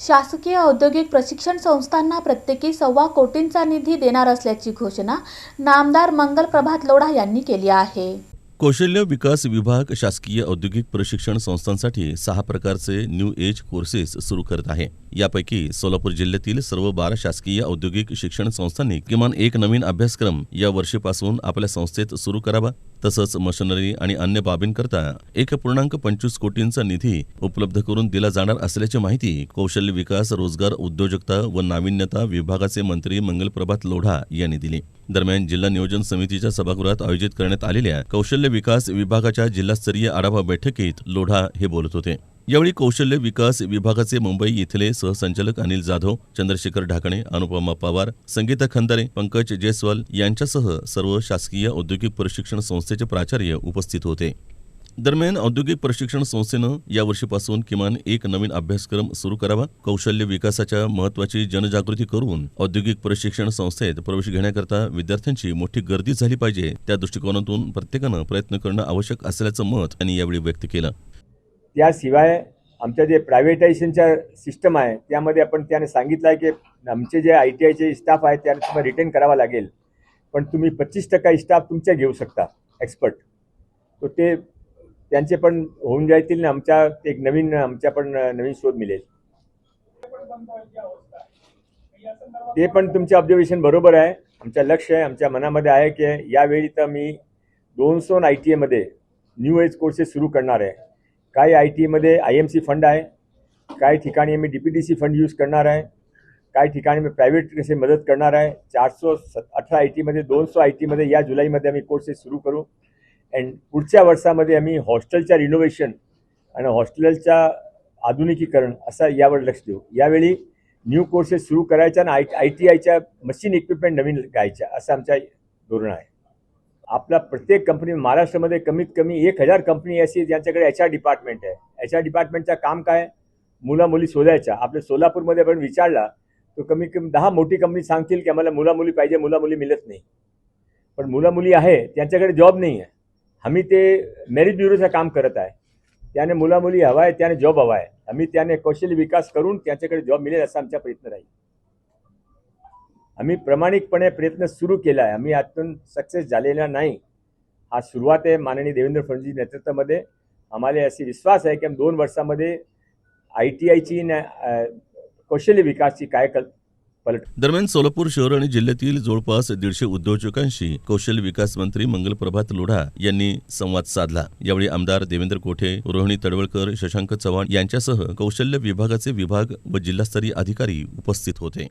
शासकीय औद्योगिक प्रशिक्षण संस्थांना प्रत्येकी सव्वा कोटींचा निधी देणार असल्याची घोषणा नामदार मंगल प्रभात लोढा यांनी केली आहे. कौशल्य विकास विभाग शासकीय औद्योगिक प्रशिक्षण संस्थांसाठी सहा प्रकारचे न्यू एज कोर्सेस सुरू करत आहे. यापैकी सोलापूर जिल्ह्यातील सर्व बारा शासकीय औद्योगिक शिक्षण संस्थांनी किमान एक नवीन अभ्यासक्रम या वर्षीपासून आपल्या संस्थेत सुरू करावा. तसंच मशनरी आणि अन्य बाबींकरता एक पूर्णांक पंचवीस कोटींचा निधी उपलब्ध करून दिला जाणार असल्याची माहिती कौशल्य विकास रोजगार उद्योजकता व नाविन्यता विभागाचे मंत्री मंगलप्रभात लोढा यांनी दिली. दरम्यान जिल्हा नियोजन समितीच्या सभागृहात आयोजित करण्यात आलेल्या कौशल्य विकास विभागाच्या जिल्हास्तरीय आढावा बैठकीत लोढा हे बोलत होते. यावेळी कौशल्य विकास विभागाचे मुंबई इथले सहसंचालक अनिल जाधव चंद्रशेखर ढाकणे अनुपमा पवार संगीता खंदारे पंकज जयस्वाल यांच्यासह सर्व शासकीय औद्योगिक प्रशिक्षण संस्थेचे प्राचार्य उपस्थित होते. दरम्यान औद्योगिक प्रशिक्षण संस्थेनं यावर्षीपासून किमान एक नवीन अभ्यासक्रम सुरू करावा कौशल्य विकासाच्या महत्वाची जनजागृती करून औद्योगिक प्रशिक्षण संस्थेत प्रवेश घेण्याकरता विद्यार्थ्यांची मोठी गर्दी झाली पाहिजे. त्या दृष्टिकोनातून प्रत्येकानं प्रयत्न करणं आवश्यक असल्याचं मत त्यांनी यावेळी व्यक्त केलं. त्याशिवाय आमच्या जे प्रायव्हेटायझेशनच्या सिस्टम आहे त्यामध्ये आपण त्याने सांगितलं आहे की आमचे जे आय टी आयचे स्टाफ आहे त्याने तुम्हाला रिटेन करावा लागेल. पण तुम्ही पच्चीस टक्का स्टाफ तुमच्या घेऊ शकता एक्सपर्ट तर ते त्यांचे पण होऊन जातील आणि आमच्या एक नवीन आमच्या पण नवीन शोध मिळेल. ते पण तुमचे ऑब्झर्वेशन बरोबर आहे. आमचं लक्ष आहे आमच्या मनामध्ये आहे की यावेळी तर मी दोनशे आय टी एमध्ये न्यू एज कोर्सेस सुरू करणार आहे. काही आय टीमध्ये आय एम सी फंड आहे काही ठिकाणी मी D P T C fund use करणार आहे काही ठिकाणी मी प्रायव्हेट कसे मदत करणार आहे. चारसो स अठरा आय टीमध्ये दोनशे आय टीमध्ये या जुलैमध्ये आम्ही कोर्सेस सुरू करू. अँड पुढच्या वर्षामध्ये आम्ही हॉस्टेलच्या रिनोव्हेशन आणि हॉस्टेलच्या आधुनिकीकरण असा यावर लक्ष देऊ. यावेळी न्यू कोर्सेस सुरू करायच्या आणि आय आय टी आयच्या मशीन इक्विपमेंट नवीन घ्यायच्या असं आमच्या धोरण आहे. आपला प्रत्येक कंपनी महाराष्ट्रामध्ये कमीत कमी एक हजार कंपनी अशी ज्यांच्याकडे एच आर डिपार्टमेंट आहे. एच आर डिपार्टमेंटचं काम काय? मुला मुली शोधायच्या. आपल्या सोलापूरमध्ये आपण विचारला तो कमी कमी दहा मोठी कंपनी सांगतील की आम्हाला मुला मुली पाहिजे मुला मुली मिळत नाही. पण मुला मुली आहे त्यांच्याकडे जॉब नाही आहे आम्ही ते मेरिट ब्युरोचं काम करत आहे. त्याने मुला मुली हवा आहे त्याने जॉब हवा आहे. आम्ही त्याने कौशल्य विकास करून त्यांच्याकडे जॉब मिळेल असा आमचा प्रयत्न राहील. आम्ही प्रामाणिकपणे प्रयत्न सुरू केला आहे. आम्ही आतून सक्सेस झालेला नाही. हा सुरुवात आहे माननीय देवेंद्र फडणवीस नेतृत्वामध्ये. आम्हाला असे विश्वास आहे की आम्ही दोन वर्षामध्ये आय टी आयची कौशल्य विकासची काय कल पलट दरम्यान सोलापूर शहर आणि जिल्ह्यातील जवळपास दीडशे उद्योजकांशी कौशल्य विकास मंत्री मंगल प्रभात लोढा यांनी संवाद साधला. यावेळी आमदार देवेंद्र कोठे रोहिणी तडवळकर शशांक चव्हाण यांच्यासह कौशल्य विभागाचे विभाग व जिल्हास्तरीय अधिकारी उपस्थित होते.